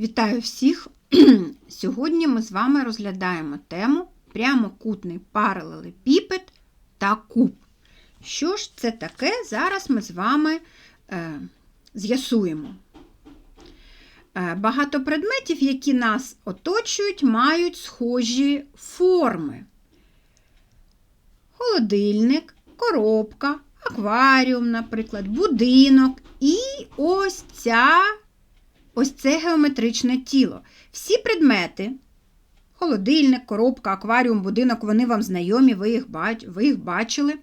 Вітаю всіх! Сьогодні ми з вами розглядаємо тему прямокутний паралелепіпед та куб. Що ж це таке? Зараз ми з вами е, з'ясуємо. Е, багато предметів, які нас оточують, мають схожі форми. Холодильник, коробка, акваріум, наприклад, будинок і ось ця ось це геометричне тіло. Всі предмети, холодильник, коробка, акваріум, будинок, вони вам знайомі, ви їх, бач, ви їх бачили.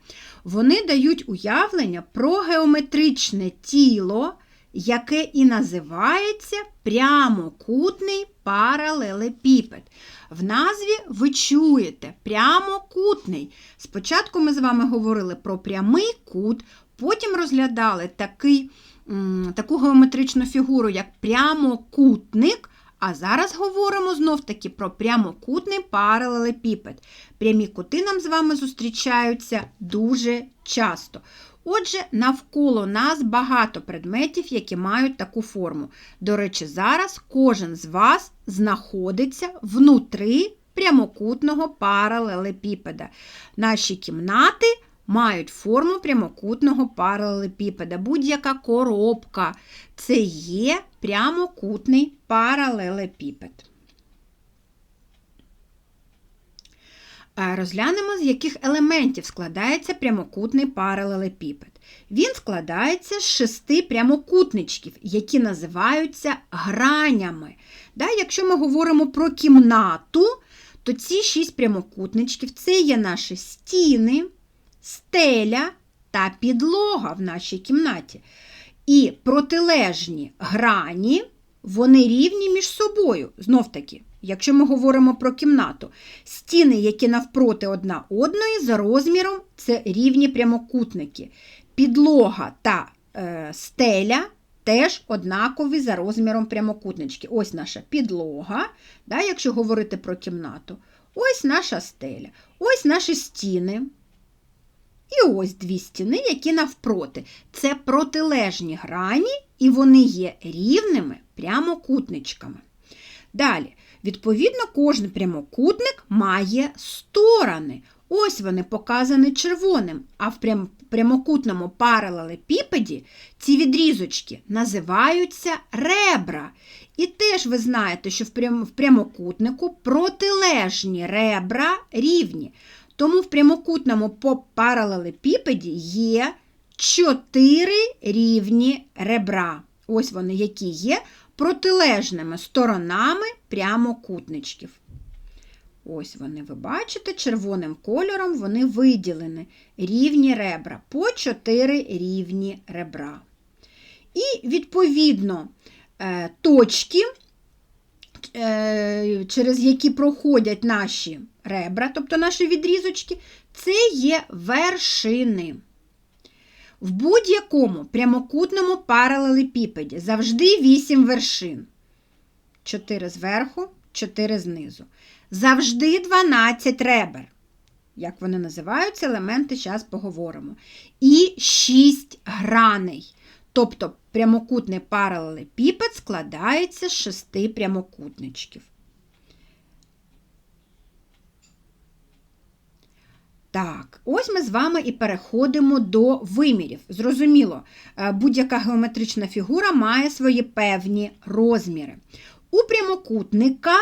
Вони дають уявлення про геометричне тіло, яке і називається прямокутний паралелепіпед. В назві ви чуєте прямокутний. Спочатку ми з вами говорили про прямий кут, потім розглядали такий таку геометричну фігуру, як прямокутник. А зараз говоримо знов-таки про прямокутний паралелепіпед. Прямі кути нам з вами зустрічаються дуже часто. Отже, навколо нас багато предметів, які мають таку форму. До речі, зараз кожен з вас знаходиться внутри прямокутного паралелепіпеда. Наші кімнати мають форму прямокутного паралелепіпеда. Будь-яка коробка це є прямокутний паралелепіпед. Розглянемо, з яких елементів складається прямокутний паралелепіпед. Він складається з шести прямокутничків, які називаються гранями. Якщо ми говоримо про кімнату, то ці шість прямокутничків це є наші стіни, стеля та підлога в нашій кімнаті. І протилежні грані, вони рівні між собою. Знов таки, якщо ми говоримо про кімнату, стіни, які навпроти одна одної, за розміром це рівні прямокутники. Підлога та е, стеля теж однакові за розміром прямокутнички. Ось наша підлога, да, якщо говорити про кімнату, ось наша стеля, ось наші стіни. І ось дві стіни, які навпроти. Це протилежні грані, і вони є рівними прямокутничками. Далі, відповідно, кожен прямокутник має сторони. Ось вони показані червоним, а в прямокутному паралелепіпеді ці відрізочки називаються ребра. І теж ви знаєте, що в прямокутнику протилежні ребра рівні. Тому в прямокутному по паралелепіпеді є чотири рівні ребра. Ось вони, які є протилежними сторонами прямокутничків. Ось вони, ви бачите, червоним кольором вони виділені рівні ребра, по чотири рівні ребра. І, відповідно, е, точки, е, через які проходять наші ребра, тобто наші відрізочки, це є вершини. В будь-якому прямокутному паралелепіпеді завжди 8 вершин. 4 зверху, 4 знизу. Завжди 12 ребер. Як вони називаються, елементи, зараз поговоримо. І 6 граней. Тобто прямокутний паралелепіпед складається з 6 прямокутничків. Так, ось ми з вами і переходимо до вимірів. Зрозуміло, е, будь-яка геометрична фігура має свої певні розміри. У прямокутника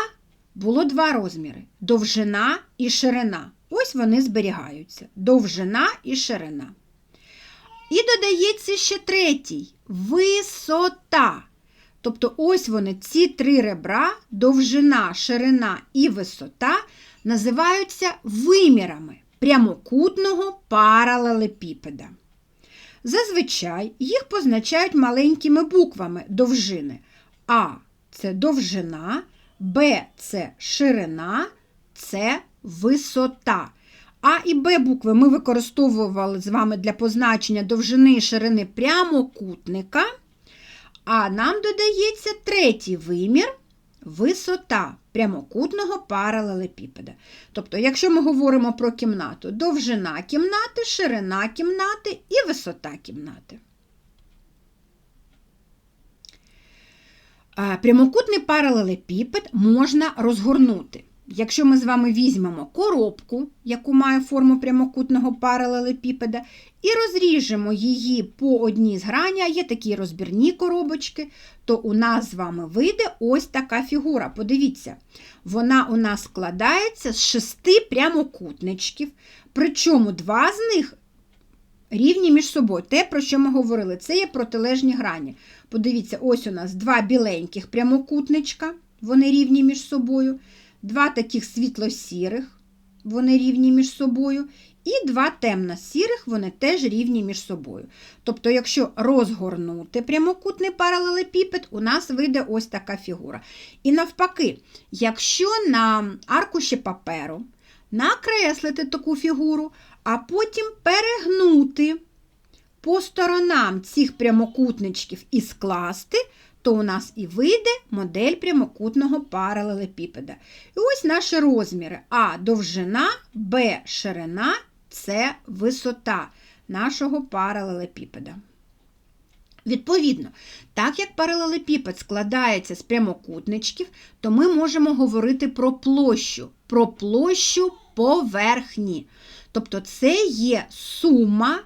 було два розміри довжина і ширина. Ось вони зберігаються. Довжина і ширина. І додається ще третій висота. Тобто, ось вони, ці три ребра, довжина, ширина і висота, називаються вимірами прямокутного паралелепіпеда. Зазвичай їх позначають маленькими буквами довжини. А це довжина, Б це ширина, С висота. А і Б букви ми використовували з вами для позначення довжини і ширини прямокутника. А нам додається третій вимір висота прямокутного паралелепіпеда. Тобто, якщо ми говоримо про кімнату, довжина кімнати, ширина кімнати і висота кімнати. Е, Прямокутний паралелепіпед можна розгорнути. Якщо ми з вами візьмемо коробку, яку має форму прямокутного паралелепіпеда, і розріжемо її по одній з грані, а є такі розбірні коробочки, то у нас з вами вийде ось така фігура. Подивіться, вона у нас складається з шести прямокутничків, причому два з них рівні між собою. Те, про що ми говорили, це є протилежні грані. Подивіться, ось у нас два біленьких прямокутничка, вони рівні між собою, два таких світло-сірих, вони рівні між собою, і два темно-сірих, вони теж рівні між собою. Тобто, якщо розгорнути прямокутний паралелепіпед, у нас вийде ось така фігура. І навпаки, якщо на аркуші паперу накреслити таку фігуру, а потім перегнути по сторонам цих прямокутничків і скласти, то у нас і вийде модель прямокутного паралелепіпеда. І ось наші розміри: А довжина, Б ширина, С висота нашого паралелепіпеда. Відповідно, так як паралелепіпед складається з прямокутничків, то ми можемо говорити про площу, про площу поверхні. Тобто це є сума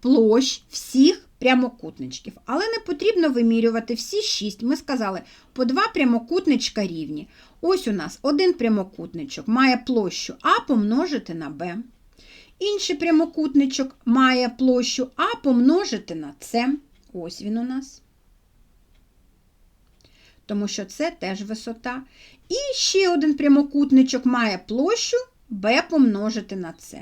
площ всіх прямокутничків. Але не потрібно вимірювати всі шість. Ми сказали, по два прямокутничка рівні. Ось у нас один прямокутничок має площу А помножити на Б. Інший прямокутничок має площу А помножити на С. Ось він у нас. Тому що це теж висота. І ще один прямокутничок має площу b помножити на С.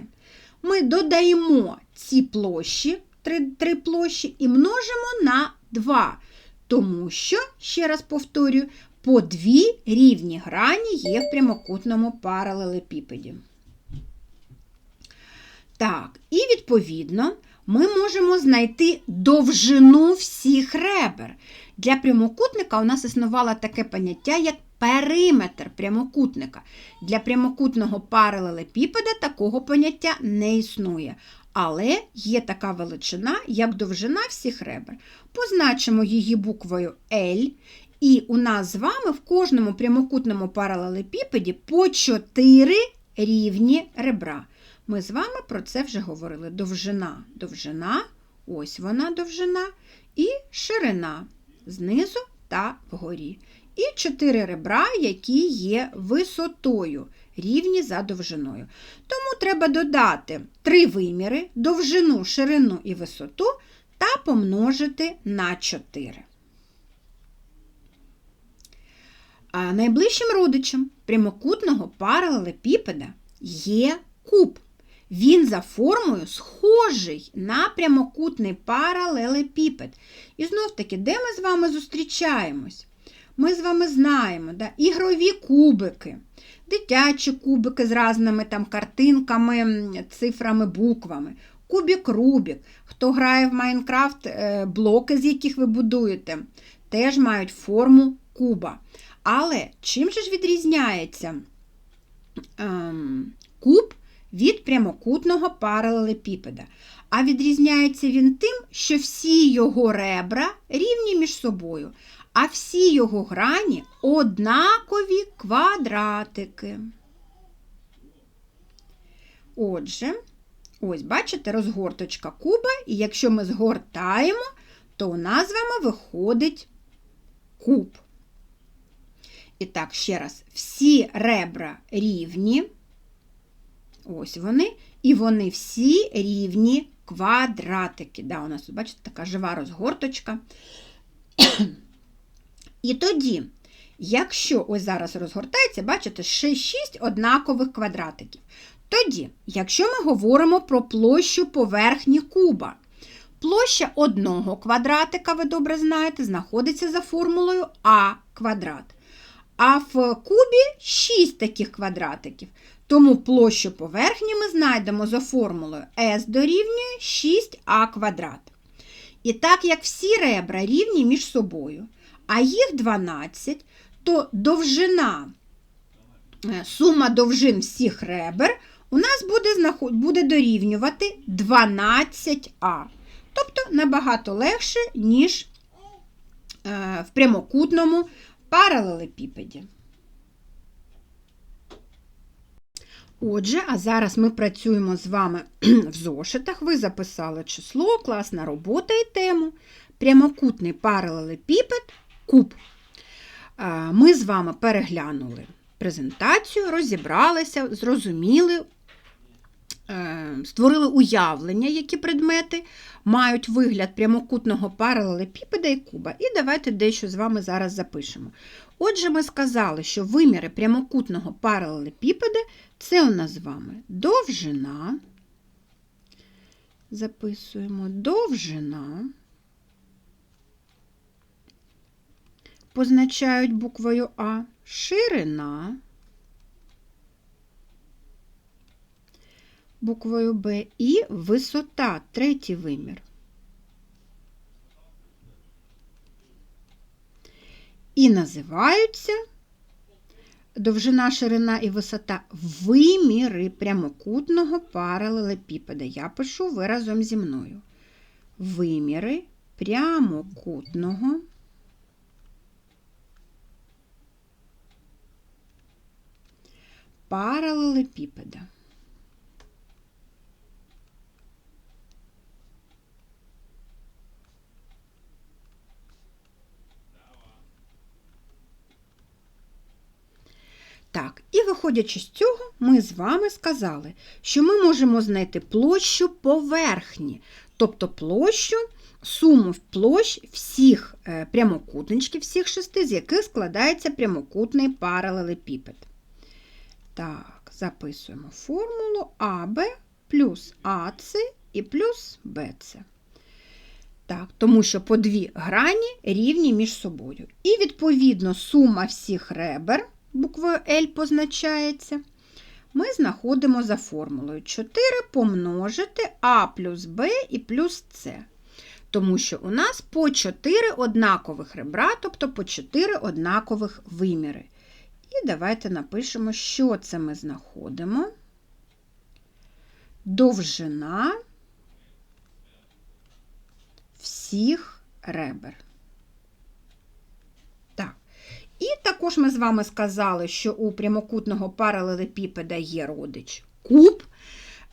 Ми додаємо ці площі, три, три площі, і множимо на 2. Тому що, ще раз повторюю, по дві рівні грані є в прямокутному паралелепіпеді. Так, і відповідно ми можемо знайти довжину всіх ребер. Для прямокутника у нас існувало таке поняття, як периметр прямокутника. Для прямокутного паралелепіпеда такого поняття не існує. Але є така величина, як довжина всіх ребер. Позначимо її буквою L. І у нас з вами в кожному прямокутному паралелепіпеді по 4 рівні ребра. Ми з вами про це вже говорили. Довжина, довжина, ось вона довжина, і ширина знизу та вгорі. І чотири ребра, які є висотою, рівні за довжиною. Тому треба додати три виміри, довжину, ширину і висоту та помножити на 4. А найближчим родичем прямокутного паралелепіпеда є куб. Він за формою схожий на прямокутний паралелепіпед. І знов таки, де ми з вами зустрічаємось? Ми з вами знаємо да, ігрові кубики, дитячі кубики з різними там картинками, цифрами, буквами. Кубік Рубік. Хто грає в Майнкрафт, е, блоки, з яких ви будуєте, теж мають форму куба. Але чим же ж відрізняється ем, куб від прямокутного паралелепіпеда? А відрізняється він тим, що всі його ребра рівні між собою, а всі його грані однакові квадратики. Отже, ось, бачите, розгорточка куба, і якщо ми згортаємо, то у нас з вами виходить куб. І так, ще раз, всі ребра рівні, ось вони, і вони всі рівні квадратики. Да, У нас, бачите, така жива розгорточка. І тоді, якщо ось зараз розгортається, бачите, ще 6 однакових квадратиків. Тоді, якщо ми говоримо про площу поверхні куба, площа одного квадратика, ви добре знаєте, знаходиться за формулою А квадрат. А в кубі 6 таких квадратиків. Тому площу поверхні ми знайдемо за формулою S дорівнює 6а квадрат. І так як всі ребра рівні між собою, а їх 12, то довжина, е, сума довжин всіх ребер у нас буде буде дорівнювати 12а. Тобто набагато легше, ніж е, в прямокутному паралелепіпеді. Отже, а зараз ми працюємо з вами в зошитах. Ви записали число, класна робота і тему. Прямокутний паралелепіпед куб. Ми з вами переглянули презентацію, розібралися, зрозуміли, е, створили уявлення, які предмети мають вигляд прямокутного паралелепіпеда і куба. І давайте дещо з вами зараз запишемо. Отже, ми сказали, що виміри прямокутного паралелепіпеда це у нас з вами довжина. Записуємо довжина. Позначають буквою А, ширина, буквою Б і висота, третій вимір. І називаються довжина, ширина і висота виміри прямокутного паралелепіпеда. Я пишу ви разом зі мною. Виміри прямокутного паралелепіпеда. Так, і виходячи з цього, ми з вами сказали, що ми можемо знайти площу поверхні, тобто площу, суму площ всіх е, прямокутничків, всіх шести, з яких складається прямокутний паралелепіпед. Так, записуємо формулу АБ плюс АЦ і плюс БЦ. Так, тому що по дві грані рівні між собою. І, відповідно, сума всіх ребер, буквою L позначається, ми знаходимо за формулою 4 помножити А плюс Б і плюс С. Тому що у нас по 4 однакових ребра, тобто по 4 однакових виміри. І давайте напишемо, що це ми знаходимо. Довжина всіх ребер. Так. І також ми з вами сказали, що у прямокутного паралелепіпеда є родич куб,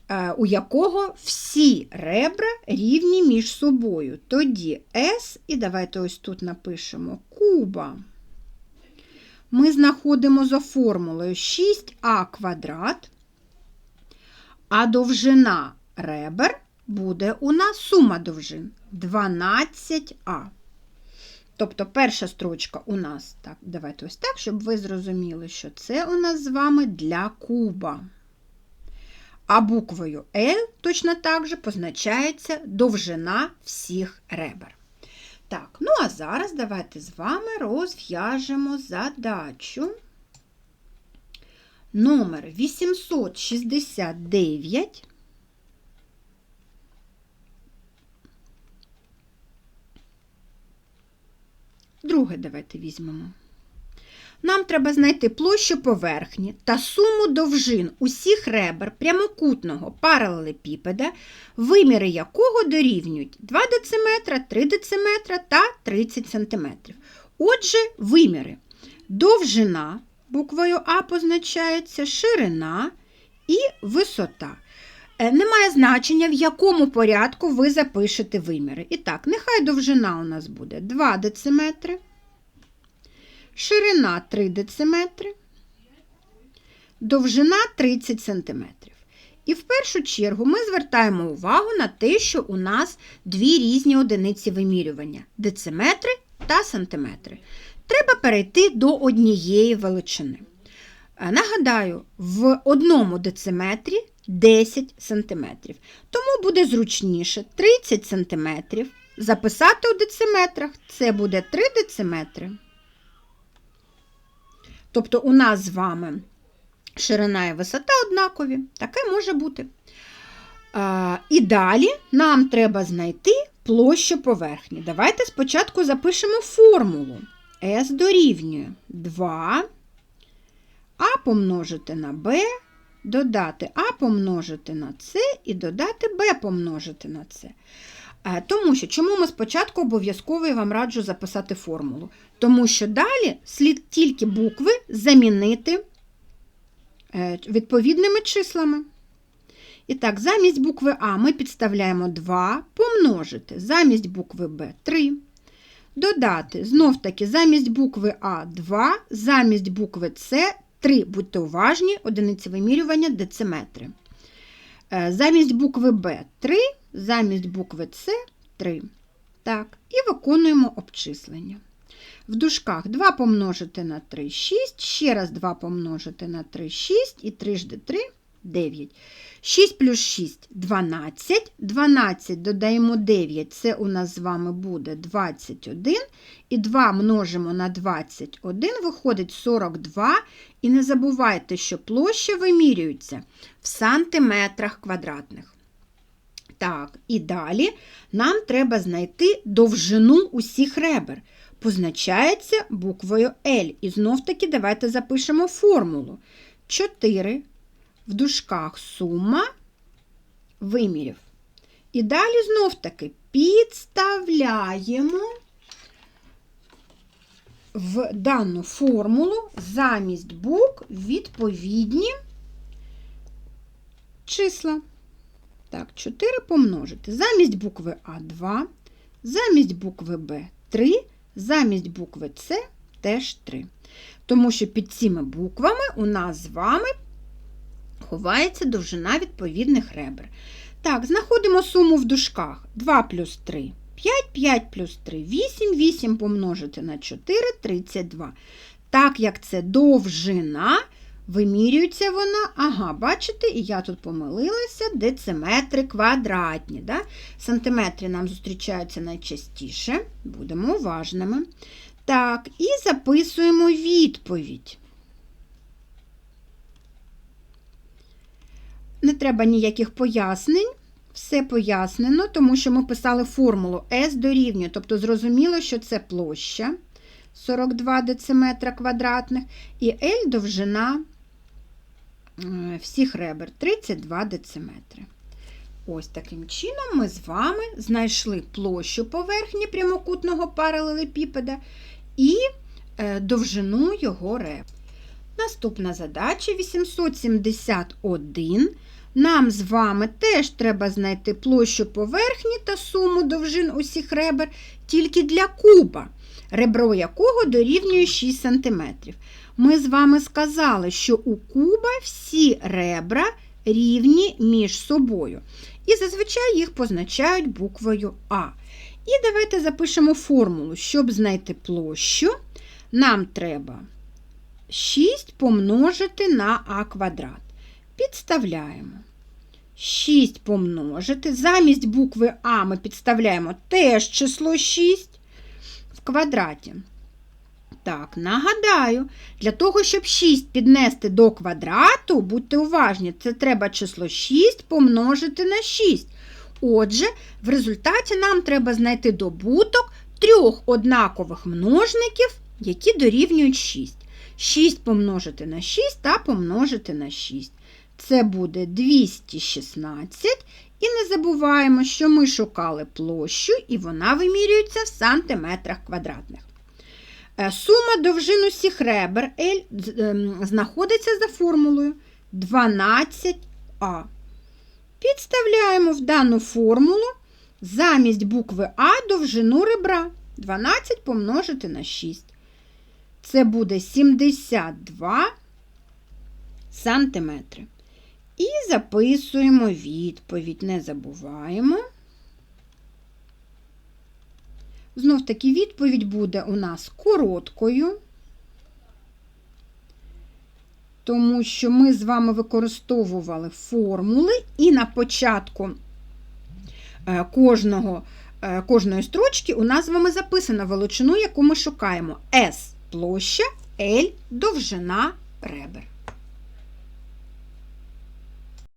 е, у якого всі ребра рівні між собою. Тоді S, і давайте ось тут напишемо куба ми знаходимо за формулою 6а квадрат, а довжина ребер буде у нас сума довжин 12а. Тобто перша строчка у нас, так, давайте ось так, щоб ви зрозуміли, що це у нас з вами для куба. А буквою L точно так же позначається довжина всіх ребер. Так, ну а зараз давайте з вами розв'яжемо задачу номер 869. Друге давайте візьмемо. Нам треба знайти площу поверхні та суму довжин усіх ребер прямокутного паралелепіпеда, виміри якого дорівнюють 2 дециметра, 3 дециметра та 30 см. Отже, виміри. Довжина буквою А позначається ширина і висота. Е, Немає значення, в якому порядку ви запишете виміри. І так, нехай довжина у нас буде 2 дециметри ширина 3 дециметри, довжина 30 см. І в першу чергу ми звертаємо увагу на те, що у нас дві різні одиниці вимірювання дециметри та сантиметри. Треба перейти до однієї величини. Е, Нагадаю, в одному дециметрі 10 см. Тому буде зручніше 30 см записати у дециметрах. Це буде 3 дециметри. Тобто у нас з вами ширина і висота однакові, таке може бути. А, І далі нам треба знайти площу поверхні. Давайте спочатку запишемо формулу. S дорівнює 2, А помножити на Б, додати А помножити на С і додати Б помножити на С. Е, Тому що чому ми спочатку обов'язково я вам раджу записати формулу? Тому що далі слід тільки букви замінити е, відповідними числами. І так, замість букви А ми підставляємо 2 помножити, замість букви Б 3. Додати, знов таки, замість букви А 2, замість букви С 3. Будьте уважні, одиниці вимірювання дециметри. Е, Замість букви Б 3, замість букви С 3. Так, і виконуємо обчислення. В дужках 2 помножити на 3 6, ще раз 2 помножити на 3 6 і 3 жди 3 9. 6 плюс 6 12. 12 додаємо 9, це у нас з вами буде 21. І 2 множимо на 21, виходить 42. І не забувайте, що площа вимірюється в сантиметрах квадратних. Так, і далі нам треба знайти довжину усіх ребер. Позначається буквою L. І знов таки давайте запишемо формулу. 4 в дужках сума вимірів. І далі знов таки підставляємо в дану формулу замість букв відповідні числа. Так, 4 помножити. Замість букви А2, замість букви Б 3, замість букви С теж 3. Тому що під цими буквами у нас з вами ховається довжина відповідних ребер. Так, знаходимо суму в дужках. 2 плюс 3 5, 5 плюс 3 8, 8 помножити на 4 32. Так як це довжина, вимірюється вона, ага, бачите, і я тут помилилася, дециметри квадратні. Да? Сантиметри нам зустрічаються найчастіше, будемо уважними. Так, і записуємо відповідь. Не треба ніяких пояснень. Все пояснено, тому що ми писали формулу S дорівнює, тобто зрозуміло, що це площа 42 дециметра квадратних, і L довжина всіх ребер 32 дециметри. Ось таким чином ми з вами знайшли площу поверхні прямокутного паралелепіпеда і е, довжину його ребер. Наступна задача 871. Нам з вами теж треба знайти площу поверхні та суму довжин усіх ребер тільки для куба, ребро якого дорівнює 6 см. Ми з вами сказали, що у куба всі ребра рівні між собою. І зазвичай їх позначають буквою А. І давайте запишемо формулу, щоб знайти площу, нам треба 6 помножити на А квадрат. Підставляємо. 6 помножити. Замість букви А ми підставляємо теж число 6 в квадраті. Так, нагадаю, для того, щоб 6 піднести до квадрату, будьте уважні, це треба число 6 помножити на 6. Отже, в результаті нам треба знайти добуток трьох однакових множників, які дорівнюють 6. 6 помножити на 6 та помножити на 6. Це буде 216. І не забуваємо, що ми шукали площу, і вона вимірюється в сантиметрах квадратних. Е, Сума довжин усіх ребер L ем, знаходиться за формулою 12А. Підставляємо в дану формулу замість букви А довжину ребра 12 помножити на 6. Це буде 72 сантиметри. І записуємо відповідь, не забуваємо. Знов таки відповідь буде у нас короткою, тому що ми з вами використовували формули, і на початку е, кожного, е, кожної строчки у нас з вами записана величину, яку ми шукаємо S площа, L довжина ребер.